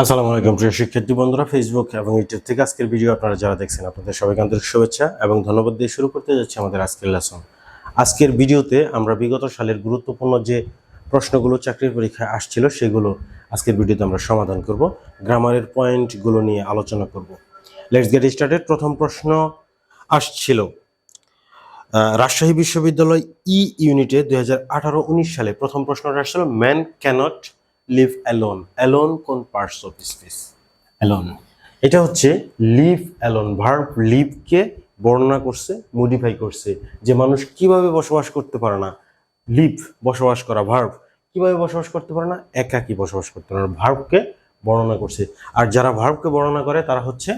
আসসালামু আলাইকুম, প্রিয় শিক্ষার্থী বন্ধুরা ফেসবুক এবং ইউটিউব থেকে আজকের ভিডিও আপনারা যারা দেখছেন, আপনাদের সবাইকে আন্তরিক শুভেচ্ছা এবং ধন্যবাদ দিয়ে শুরু করতে যাচ্ছি আমাদের আজকের লেসন আজকের ভিডিওতে আমরা বিগত সালের গুরুত্বপূর্ণ যে প্রশ্নগুলো চাকরির পরীক্ষায় আসছিল, সেগুলো আজকের ভিডিওতে আমরা সমাধান করব। গ্রামারের পয়েন্টগুলো নিয়ে আলোচনা করব। লেটস গেট স্টার্টেড প্রথম প্রশ্ন আসছিল রাজশাহী বিশ্ববিদ্যালয় ই ইউনিটে দুই হাজার সালে প্রথম প্রশ্নটা আসছিল man can't live alone alone কোন পার্টস অফ স্পেস অ্যালোন এটা হচ্ছে লিভ অ্যালোন ভার্ব লিভকে বর্ণনা করছে মডিফাই করছে। যে মানুষ কীভাবে বসবাস করতে পারে না লিভ বসবাস করা। ভার্ব কীভাবে বসবাস করতে পারে না একাকী বসবাস করতে পারে না। ভার্বকে বর্ণনা করছে। আর যারা ভার্বকে বর্ণনা করে তারা হচ্ছে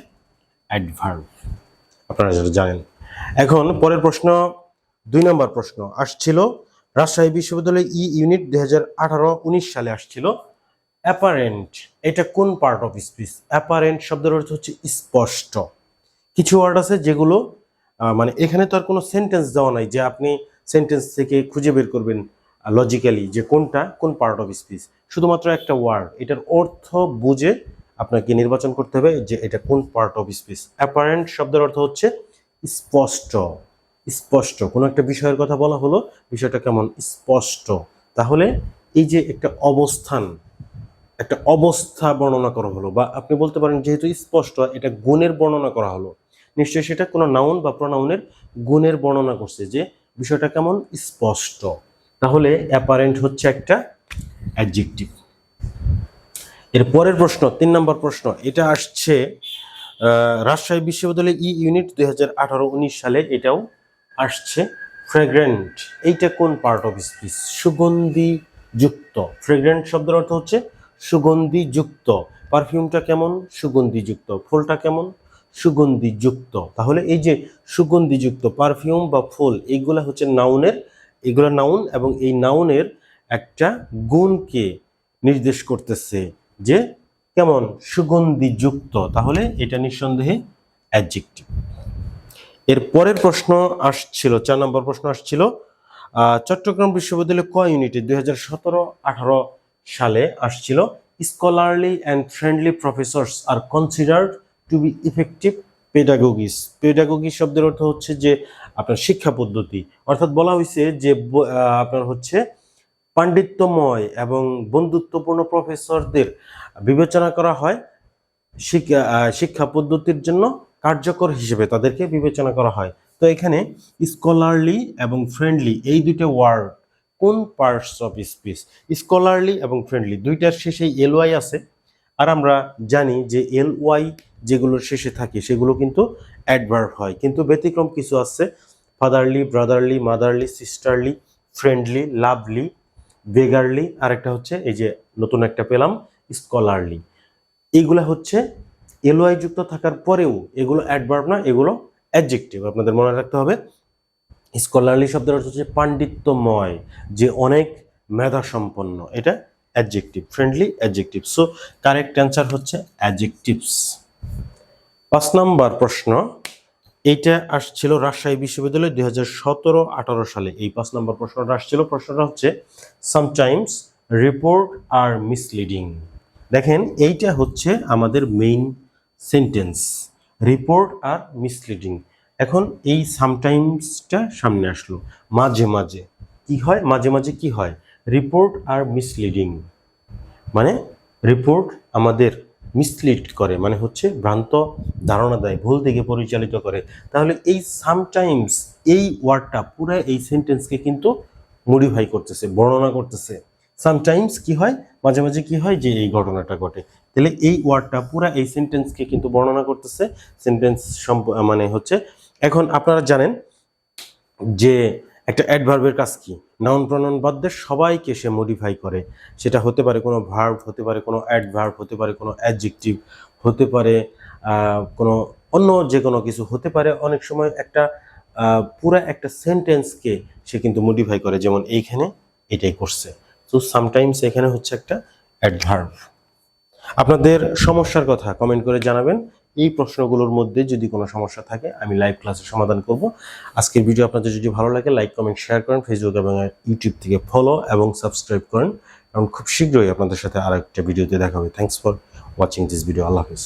অ্যাডভার্ব আপনারা যেটা জানেন। এখন পরের প্রশ্ন দুই নম্বর প্রশ্ন। আসছিল রাজশাহী বিশ্ববিদ্যালয় ই ইউনিট দুই হাজার আঠারো উনিশ সালে আসছিল। অ্যাপারেন্ট, এটা কোন পার্ট অফ স্পিচ অ্যাপারেন্ট শব্দের অর্থ হচ্ছে স্পষ্ট। কিছু ওয়ার্ড আছে যেগুলো মানে এখানে তো আর কোনো সেন্টেন্স দেওয়া নাই যে আপনি সেন্টেন্স থেকে খুঁজে বের করবেন লজিক্যালি যে কোনটা, কোন পার্ট অফ স্পিচ শুধুমাত্র একটা ওয়ার্ড এটার অর্থ বুঝে আপনাকে নির্বাচন করতে হবে যে এটা কোন পার্ট অফ স্পিচ অ্যাপারেন্ট শব্দের অর্থ হচ্ছে স্পষ্ট। স্পষ্ট। কোনো একটা বিষয়ের কথা বলা হলো, বিষয়টা কেমন? স্পষ্ট। তাহলে এই যে একটা অবস্থান, একটা অবস্থা বর্ণনা করা হলো, বা আপনি বলতে পারেন যেহেতু স্পষ্ট, এটা গুণের বর্ণনা করা হলো, নিশ্চয়ই সেটা কোনো নাউন বা প্রনাউনের গুণের বর্ণনা করছে যে বিষয়টা কেমন? স্পষ্ট। তাহলে অ্যাপারেন্ট হচ্ছে একটা অ্যাডজেক্টিভ এর পরের প্রশ্ন, তিন নম্বর প্রশ্ন, এটা আসছে রাজশাহী বিশ্ববিদ্যালয় ই ইউনিট দুই হাজার সালে, এটাও আসছে ফ্রেগ্রেন্ট এইটা কোন পার্ট অফ স্পিচ সুগন্ধি যুক্ত ফ্রেগ্রেন্ট শব্দের অর্থ হচ্ছে সুগন্ধি যুক্ত পারফিউমটা কেমন? সুগন্ধি যুক্ত ফুলটা কেমন? সুগন্ধি যুক্ত তাহলে এই যে সুগন্ধি যুক্ত পারফিউম বা ফুল, এইগুলা হচ্ছে নাউনের এগুলা নাউন এবং এই নাউনের একটা গুণকে নির্দেশ করতেছে যে কেমন? সুগন্ধি যুক্ত তাহলে এটা নিঃসন্দেহে অ্যাডজেক্টিভ এর পরের প্রশ্ন আসছিল, চার নম্বর প্রশ্ন আসছিল চট্টগ্রাম বিশ্ববিদ্যালয় ক ইউনিটে দুই হাজার সতেরো, আঠারো সালে আসছিল? Scholarly and friendly professors are considered to be effective pedagogies pedagogy শব্দের অর্থ হচ্ছে যে আপনার শিক্ষা পদ্ধতি। অর্থাৎ বলা হয়েছে যে আপনার হচ্ছে পাণ্ডিত্যময় এবং বন্ধুত্বপূর্ণ প্রফেসরদের বিবেচনা করা হয় শিক্ষা শিক্ষা পদ্ধতির জন্য। কার্যকর হিসেবে তাদেরকে বিবেচনা করা হয়। তো এখানে স্কলারলি এবং ফ্রেন্ডলি এই দুইটা ওয়ার্ড কোন পার্টস অফ স্পিচ স্কলারলি এবং ফ্রেন্ডলি দুইটার শেষে এল ওয়াই আছে। আর আমরা জানি যে এল ওয়াই যেগুলোর শেষে থাকে সেগুলো কিন্তু অ্যাডভার্ব হয়। কিন্তু ব্যতিক্রম কিছু আছে। Fatherly brotherly motherly sisterly friendly lovely beggarly আরেকটা হচ্ছে এই যে নতুন একটা পেলাম স্কলারলি এইগুলা হচ্ছে এলওয়াই যুক্ত থাকার পরেও এগুলো অ্যাডভার্ব না, এগুলো অ্যাডজেক্টিভ আপনাদের মনে রাখতে হবে। স্কলারলি শব্দের অর্থ হচ্ছে পাণ্ডিত্যময়, যে অনেক মেধা সম্পন্ন এটা adjective friendly adjective so correct answer হচ্ছে অ্যাডজেক্টিভস পাঁচ নাম্বার প্রশ্ন, এইটা আসছিল রাজশাহী বিশ্ববিদ্যালয় দুই হাজার সতেরো আঠারো সালে। এই পাঁচ নম্বর প্রশ্নটা আসছিল, প্রশ্নটা হচ্ছে সামটাইমস রিপোর্ট আর মিসলিডিং দেখেন, এইটা হচ্ছে আমাদের main sentence report are misleading এখন এই সামটাইমসটা সামনে আসলো। মাঝে মাঝে। কি হয়? মাঝে মাঝে কি হয়? রিপোর্ট আর মিসলিডিং মানে রিপোর্ট আমাদের মিসলিড করে। মানে হচ্ছে ভ্রান্ত ধারণা দেয়, ভুল দিকে পরিচালিত করে। তাহলে এই সামটাইমস এই ওয়ার্ডটা পুরো এই সেন্টেন্সকে কিন্তু মডিফাই করতেছে, বর্ণনা করতেছে। সামটাইমস কি হয়? মাঝে মাঝে কি হয় যে এই ঘটনাটা ঘটে। তাহলে এই ওয়ার্ডটা পুরো এই সেন্টেন্সকে কিন্তু বর্ণনা করতেছে। সেন্টেন্স মানে হচ্ছে, এখন আপনারা জানেন যে একটা অ্যাডভার্বের কাজ কি? নাউন প্রনাউন বাদ দিয়ে সবাইকে সে মডিফাই করে। সেটা হতে পারে কোনো ভার্ব হতে পারে কোনো অ্যাডভার্ব হতে পারে কোনো অ্যাডজেক্টিভ হতে পারে কোনো অন্য যে কোনো কিছু, হতে পারে অনেক সময় একটা পুরা একটা সেন্টেন্সকে সে কিন্তু মডিফাই করে। যেমন এইখানে এটাই করছে। তো সামটাইমস এখানে হচ্ছে একটা অ্যাডভার্ব আপনাদের সমস্যার কথা কমেন্ট করে জানাবেন। এই প্রশ্নগুলোর মধ্যে যদি কোনো সমস্যা থাকে, আমি লাইভ ক্লাসে সমাধান করব। আজকের ভিডিও আপনাদের যদি ভালো লাগে লাইক কমেন্ট শেয়ার করেন ফেসবুক এবং ইউটিউব থেকে ফলো এবং সাবস্ক্রাইব করেন। কারণ খুব শীঘ্রই আপনাদের সাথে আর একটা ভিডিওতে দেখা হবে। Thanks for watching this video Allah Hafiz.